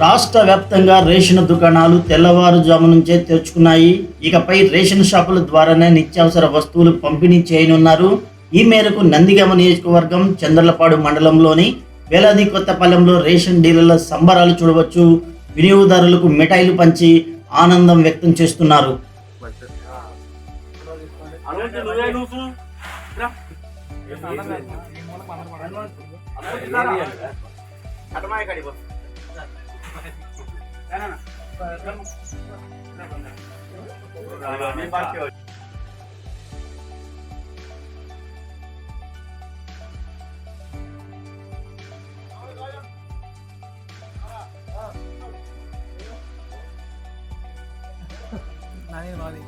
రాష్ట్ర వ్యాప్తంగా రేషన్ దుకాణాలు తెల్లవారుజాము నుంచే తెరుచుకున్నాయి. ఇకపై రేషన్ షాపుల ద్వారానే నిత్యావసర వస్తువులు పంపిణీ చేయనున్నారు. ఈ మేరకు నందిగామ నియోజకవర్గం చంద్రలపాడు మండలంలోని వేలాది కొత్తపాలెంలో రేషన్ డీలర్ల సంబరాలు చూడవచ్చు. వినియోగదారులకు మిఠాయిలు పంచి ఆనందం వ్యక్తం చేస్తున్నారు. నాది మాది